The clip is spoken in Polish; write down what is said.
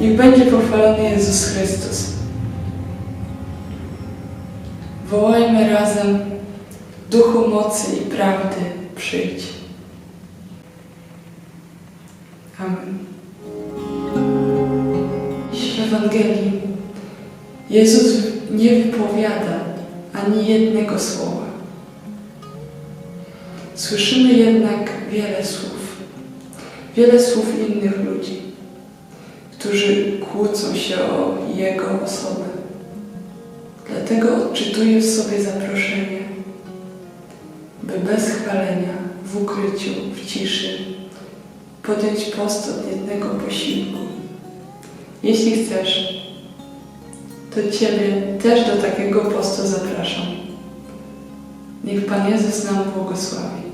Niech będzie pochwalony Jezus Chrystus. Wołajmy razem, Duchu mocy i prawdy, przyjdź. Amen. W Ewangelii Jezus nie wypowiada ani jednego słowa. Słyszymy jednak wiele słów, wiele słów innych ludzi, którzy kłócą się o Jego osobę. Dlatego odczytuję w sobie zaproszenie, by bez chwalenia, w ukryciu, w ciszy podjąć post od jednego posiłku. Jeśli chcesz, to Ciebie też do takiego postu zapraszam. Niech Pan Jezus nam błogosławi.